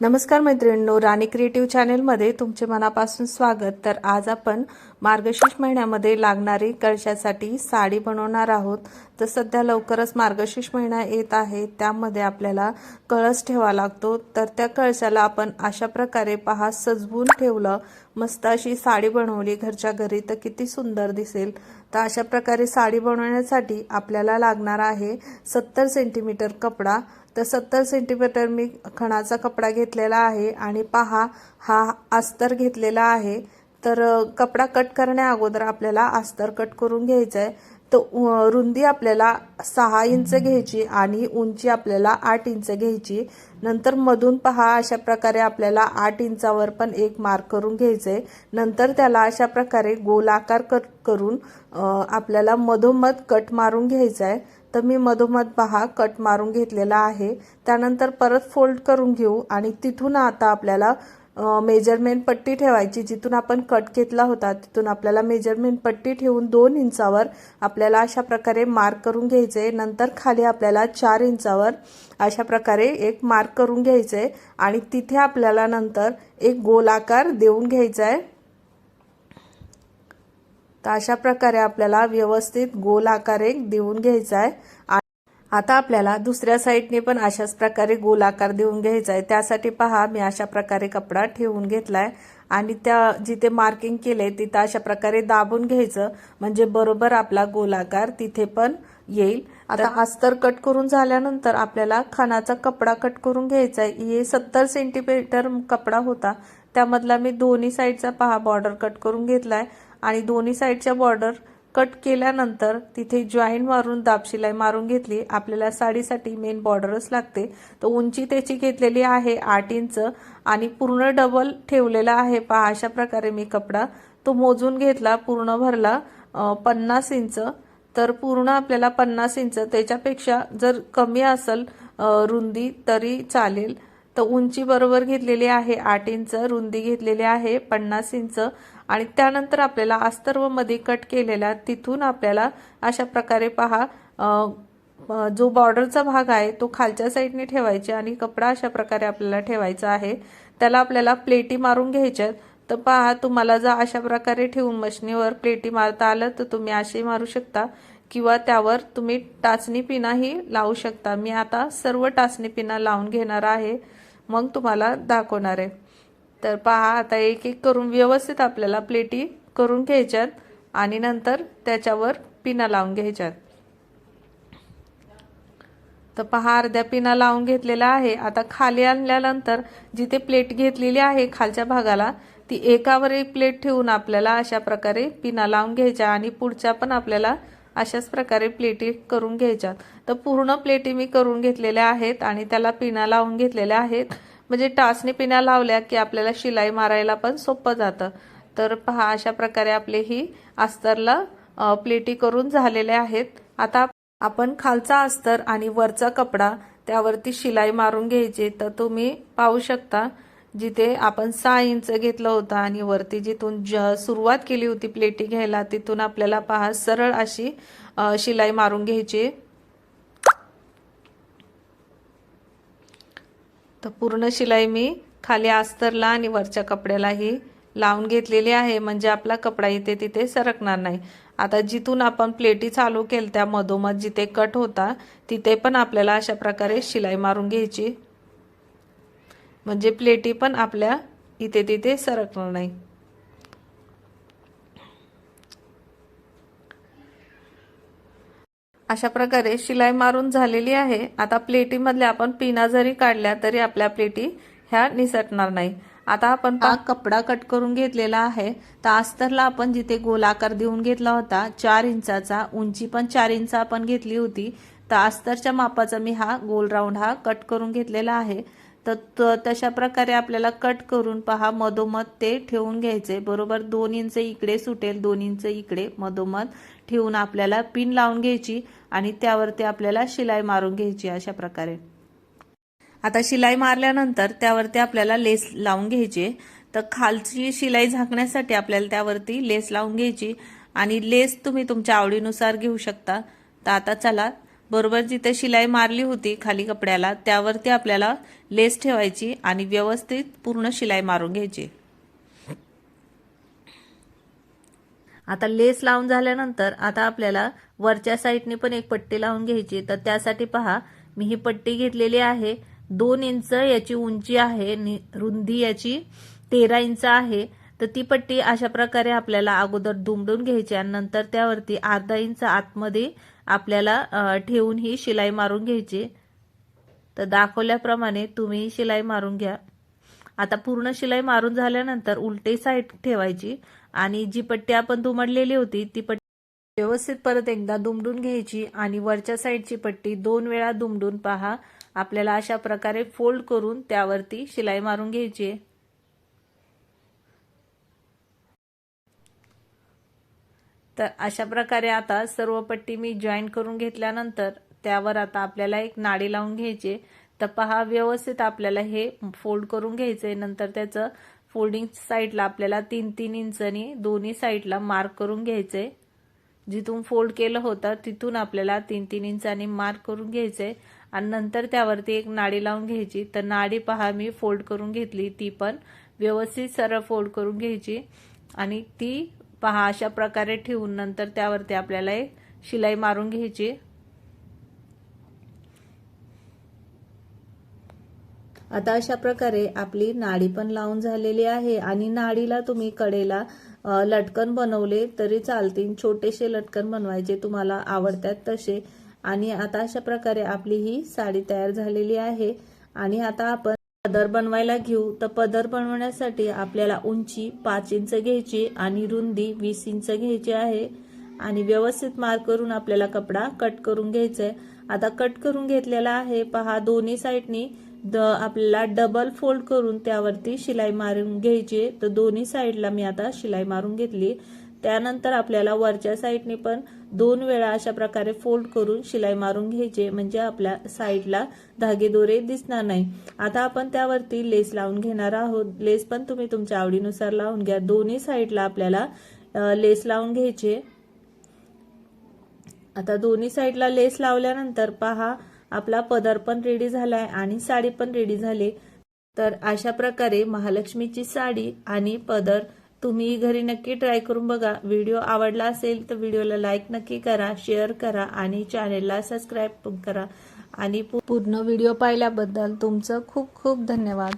नमस्कार मैत्रिणींनो राणी क्रिएटिव्ह चॅनेलमध्ये तुमचे मनापासून स्वागत. तर आज आपण मार्गशीर्ष महिन्यामध्ये लागणारी कळशासाठी साडी बनवणार आहोत. तर सध्या लवकरच मार्गशीर्ष महिना येत आहे त्यामध्ये आपल्याला कळस ठेवा लागतो. तर त्या कळशाला आपण अशा प्रकारे पहा सजवून ठेवलं मस्त अशी साडी बनवली घरच्या घरी तर किती सुंदर दिसेल. तर अशा प्रकारे साडी बनवण्यासाठी आपल्याला लागणार आहे सत्तर सेंटीमीटर कपडा. तर सत्तर सेंटीमीटर मी खणाचा कपडा घेतलेला आहे आणि पहा हा अस्तर घेतलेला आहे. तर कपडा कट करण्या अगोदर आपल्याला अस्तर कट करून घ्यायचं आहे तर रुंदी आपल्याला सहा इंच घ्यायची आणि उंची आपल्याला आठ इंच घ्यायची. नंतर मधून पहा अशा प्रकारे आपल्याला आठ इंचावर पण एक मार्क करून घ्यायचं आहे नंतर त्याला अशा प्रकारे गोलाकार कट करून आपल्याला मधोमध कट मारून घ्यायचा आहे तर मी मधोमध पहा कट मारून घेतलेला आहे. त्यानंतर परत फोल्ड करून घेऊ आणि तिथून आता आपल्याला मेजरमेंट पट्टी ठेवायची जिथून आपण कट घेतला होता तिथून आपल्याला मेजरमेंट पट्टी ठेवून दोन इंचावर आपल्याला अशा प्रकारे मार्क करून घ्यायचे. नंतर खाली आपल्याला चार इंचावर अशा प्रकारे एक मार्क करून घ्यायचे आणि तिथे आपल्याला नंतर एक गोलाकार देऊन घ्यायचा आहे तर अशा प्रकारे आपल्याला व्यवस्थित गोल आकार एक देऊन घ्यायचा आहे. आ- आता आपल्याला दुसऱ्या साईडने पण अशाच प्रकारे गोल आकार देऊन घ्यायचा आहे. त्यासाठी पहा मी अशा प्रकारे कपडा ठेवून घेतलाय. आणि त्या जिथे मार्किंग केले तिथं अशा प्रकारे दाबून घ्यायचं. म्हणजे बरोबर आपला गोलाकार तिथे पण येईल. आता अस्तर कट करून झाल्यानंतर आपल्याला खानाचा कपडा कट करून घ्यायचा आहे. हे सत्तर सेंटीमीटर कपडा होता. त्यामधला मी दोन्ही साईडचा पहा बॉर्डर कट करून घेतलाय. आणि दोन्ही साईडच्या बॉर्डर कट केल्यानंतर तिथे जॉईंट मारून दाबशिलाई मारून घेतली. आपल्याला साडीसाठी मेन बॉर्डरच लागते. तर उंची त्याची घेतलेली आहे आठ इंच आणि पूर्ण डबल ठेवलेला आहे. पहा अशा प्रकारे मी कपडा तो मोजून घेतला पूर्ण भरला पन्नास इंच. तर पूर्ण आपल्याला पन्नास इंच. त्याच्यापेक्षा जर कमी असेल रुंदी तरी चालेल. तर उंची बरोबर घेतलेली आहे आठ इंच रुंदी घेतलेली आहे पन्नास इंच. आणि त्यानंतर आपल्याला अस्तर व मध्ये कट केलेला तिथून आपल्याला अशा प्रकारे पहा जो बॉर्डरचा भाग आहे तो खालच्या साईडने ठेवायचे आणि कपडा अशा प्रकारे आपल्याला ठेवायचा आहे. त्याला आपल्याला प्लेटी मारून घ्यायच्यात. तर पहा तुम्हाला जर अशा प्रकारे ठेवून मशनीवर प्लेटी मारता आलं तर तुम्ही असे मारू शकता. किंवा त्यावर तुम्ही टाचणी पिनाही लावू शकता. मी आता सर्व टाचणी पिना लावून घेणार आहे. मग तुम्हाला दाखवणार आहे. तर पहा आता एक एक करून व्यवस्थित आपल्याला प्लेटी करून घ्यायच्यात आणि नंतर त्याच्यावर पिना लावून घ्यायच्यात. तर पहा अर्ध्या पिना लावून घेतलेला आहे. आता खाली आणल्यानंतर जिथे प्लेट घेतलेली आहे खालच्या भागाला ती एकावर एक प्लेट ठेवून आपल्याला अशा प्रकारे पिना लावून घ्यायच्या आणि पुढच्या पण आपल्याला अशाच प्रकारे प्लेटी करून घ्यायच्या तर पूर्ण प्लेटी मी करून घेतलेल्या आहेत आणि त्याला पिना लावून घेतलेल्या आहेत. म्हणजे टासने पिना लावल्या की आपल्याला शिलाई मारायला पण सोपं जातं. तर पहा अशा प्रकारे आपले ही अस्तरला प्लेटी करून झालेल्या आहेत. आता आपण खालचा अस्तर आणि वरचा कपडा त्यावरती शिलाई मारून घ्यायची तर तुम्ही पाहू शकता जिथे आपण सहा इंच घेतलं होतं आणि वरती जिथून ज सुरुवात केली होती प्लेटी घ्यायला तिथून आपल्याला पहा सरळ अशी शिलाई मारून घ्यायची. तर पूर्ण शिलाई मी खाली अस्तरला आणि वरच्या कपड्यालाही लावून घेतलेली आहे. म्हणजे आपला कपडा इथे तिथे सरकणार नाही. आता जिथून आपण प्लेटी चालू केल्या त्या मधोमध जिथे कट होता तिथे पण आपल्याला अशा प्रकारे शिलाई मारून घ्यायची. म्हणजे प्लेटी पण आपल्या इथे तिथे सरकणार नाही. अशा प्रकारे शिलाई मारून झालेली आहे. आता प्लेटीमधल्या आपण पिना जरी काढल्या तरी आपल्या प्लेटी ह्या निसटणार नाही. आता आपण पा कपडा कट करून घेतलेला आहे. तर अस्तरला आपण जिथे गोलाकार देऊन घेतला होता चार इंचाचा उंची पण चार इंच आपण घेतली होती. तर अस्तरच्या मापाचा मी हा गोल राऊंड हा कट करून घेतलेला आहे. तर त- तशा प्रकारे आपल्याला कट करून पहा मधोमध ते ठेवून घ्यायचे. बरोबर? दोन इंच इकडे सुटेल दोन इंच इकडे मधोमध ठेवून आपल्याला पिन लावून घ्यायची आणि त्यावरती आपल्याला शिलाई मारून घ्यायची अशा प्रकारे. आता शिलाई मारल्यानंतर त्यावरती आपल्याला लेस लावून घ्यायची. तर खालची शिलाई झाकण्यासाठी आपल्याला त्यावरती लेस लावून घ्यायची. आणि लेस तुम्ही तुमच्या आवडीनुसार घेऊ शकता. तर आता चला बरोबर जिथे शिलाई मारली होती खाली कपड्याला त्यावरती आपल्याला लेस ठेवायची आणि व्यवस्थित पूर्ण शिलाई मारून घ्यायची. आता लेस लावून झाल्यानंतर आता आपल्याला वरच्या साईडने पण एक पट्टी लावून घ्यायची. तर त्यासाठी पहा मी ही पट्टी घेतलेली आहे. दोन इंच याची उंची आहे रुंदी याची तेरा इंच आहे. तर ती पट्टी अशा प्रकारे आपल्याला अगोदर दुमडून घ्यायची आणि नंतर त्यावरती अर्धा इंच आतमध्ये आपल्याला ठेवून ही शिलाई मारून घ्यायची. तर दाखवल्याप्रमाणे तुम्ही ही शिलाई मारून घ्या. आता पूर्ण शिलाई मारून झाल्यानंतर उलटे साईड ठेवायची आणि जी पट्टी आपण दुमडलेली होती ती पट्टी व्यवस्थित परत एकदा दुमडून घ्यायची आणि वरच्या साईडची पट्टी दोन वेळा दुमडून पहा. आपल्याला अशा प्रकारे फोल्ड करून त्यावरती शिलाई मारून घ्यायची. तर अशा प्रकारे आता सर्व पट्टी मी जॉईन करून घेतल्यानंतर त्यावर आता आपल्याला एक नाडी लावून घ्यायची तर पहा व्यवस्थित आपल्याला हे फोल्ड करून घ्यायचे नंतर त्याचं फोल्डिंग साईडला आपल्याला तीन तीन इंचनी दोन्ही साईडला मार्क करून घ्यायचे जिथून फोल्ड केलं होतं तिथून आपल्याला तीन तीन इंचांनी मार्क करून घ्यायचे आणि नंतर त्यावरती एक नाडी लावून घ्यायची. तर नाडी पहा मी फोल्ड करून घेतली. ती पण व्यवस्थित सरळ फोल्ड करून घ्यायची. आणि ती पहा अशा प्रकारे ठेवून नंतर त्यावरती आपल्याला एक शिलाई मारून घ्यायची. आता अशा प्रकारे आपली नाडी पण लावून झालेली आहे आणि नाडीला तुम्ही कडेला लटकन बनवले तरी चालतील. छोटेसे लटकन बनवायचे तुम्हाला आवडतात तसे. आणि आता अशा प्रकारे आपली ही साडी तयार झालेली आहे. आणि आता आपण पदर बनवायला घेऊ तर पदर बनवण्यासाठी आपल्याला उंची पाच इंच घ्यायची आणि रुंदी वीस इंच घ्यायची आहे. आणि व्यवस्थित मार्क करून आपल्याला कपडा कट करून घ्यायचा आहे आता कट करून घेतलेला आहे. पहा दोन्ही साईडनी द आपल्याला डबल फोल्ड करून त्यावरती शिलाई मारून घ्यायची तर दोन्ही साईडला मी आता शिलाई मारून घेतली. त्यानंतर आपल्याला वरच्या साईडने पण दोन वेळा अशा प्रकारे फोल्ड करून शिलाई मारून घ्यायचे म्हणजे आपल्या साईडला धागेदोरे दिसणार नाही. आता आपण त्यावरती लेस लावून घेणार आहोत. लेस पण तुम्ही तुमच्या आवडीनुसार लावून घ्या. दोन्ही साईडला आपल्याला लेस लावून घ्यायचे आता दोन्ही साईडला लेस लावल्यानंतर पहा आपला पदर पण रेडी झालाय आणि साडी पण रेडी झाली. तर अशा प्रकारे महालक्ष्मीची साडी आणि पदर तुम्ही घरी नक्की ट्राय करून बघा. व्हिडिओ आवडला असेल तर व्हिडिओला लाईक नक्की करा शेअर करा आणि चॅनेलला सबस्क्राईब करा. आणि पूर्ण व्हिडिओ पाहिल्याबद्दल तुमचं खूप खूप धन्यवाद.